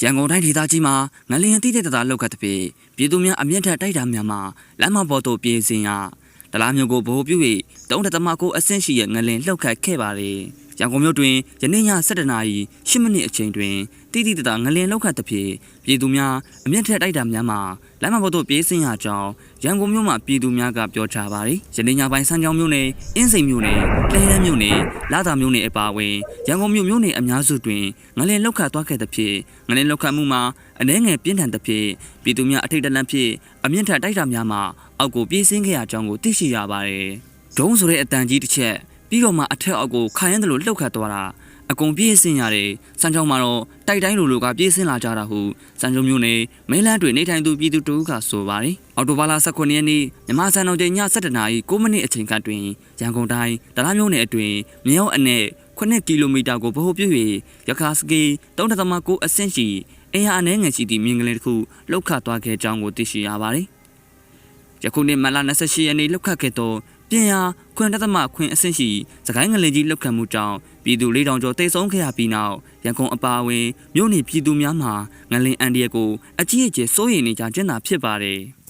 ရန်ကုန်တိုင်းဒေသကြီးမှာငလျင်တိတဲ့တတာလောက်ကတဖြစ်ပြည်သူများအမျက်ထက်တိုက်တာများမှာလမ်းမပေါ်သို့ပြေးစဉ်ရတလားမျိုးကိုဗဟိုပြု၍တုံးတသမကိုအဆင့်ရှိရဲ့ငလျင်လှုပ်ခတ်ခဲ့ပါလေ ရန်ကုန်မြို့တွင်ယနေ့ည7:00နာရီ10မိနစ်အချိန်တွင်တိတိတတာငလျင်လှုပ်ခတ်တဖြစ်ပြည်သူများအမျက်ထက်တိုက်တာများမှာလမ်းမပေါ်သို့ပြေးစဉ်ရကြောင်းရန်ကုန်မြို့မှာပြည်သူများကပြောကြားပါရီယနေ့ညပိုင်းစမ်းချောင်းမြို့နယ်အင်းစိန်မြို့နယ်လှည်းရမ်းမြို့နယ်လာသာမြို့နယ်အပါအဝင်ရန်ကုန်မြို့မြို့နယ်အများစုတွင်ငလျင်လှုပ်ခတ်သွားခဲ့သဖြင့်ငလျင်လှုပ်ခတ်မှုမှာအနှဲငယ်ပြင်းထန်သဖြင့်ပြည်သူများအထိတ်တလန့်ဖြင့်အမြင့်ထက်တိုက်တာများမှာအောက်ကိုပြေးဆင်းခဲ့ရကြောင်းကိုသိရှိရပါတယ်ဒုံးဆိုတဲ့အတန်ကြီးတစ်ချက် ပြီးတော့မှအထက်အောက်ကိုခိုင်ရန်တယ်လို့လှုပ်ခတ်သွားတာအကုန်ပြေးဆင်းရတယ်စံချောင်းမှာတော့တိုက်တိုင်းလူလူကပြေးဆင်းလာကြတာဟုစံချုံမျိုးနယ်မဲလန်းတွင်နေထိုင်သူပြည်သူတို့ကဆိုပါတယ်အော်တိုဘာလ19ရက်နေ့မြန်မာစံတော်ချိန်ည7:00နာရီ9မိနစ်အချိန်ကတွင်ရန်ကုန်တိုင်းတလားမျိုးနယ်အတွင်မြေအောင်အနက်9ကီလိုမီတာကိုဗဟိုပြု၍ရခါစကီ3.9အဆင့်ရှိအင်အားအနှဲငယ်ရှိသည့်မြင်းကလေးတစ်ခုလှုပ်ခတ်သွားခဲ့ကြောင်းကိုသိရှိရပါတယ်ယခုနှစ်မလ28ရက်နေ့လှုပ်ခတ်ခဲ့သော ပြင်ယာခွင်တသမခွင်အဆင့်ရှိစကိုင်းငလင်ကြီးလှုပ်ခတ်မှုကြောင့်ပြည်သူ၄000ကျော်တိတ်ဆုံးခဲ့ရပြီးနောက်ရန်ကုန်အပါအဝင်မြို့နယ်ပြည်သူများမှာငလင်အန်ဒီယကိုအကြီးအကျယ်စိုးရိမ်နေကြခြင်းသာဖြစ်ပါတယ်။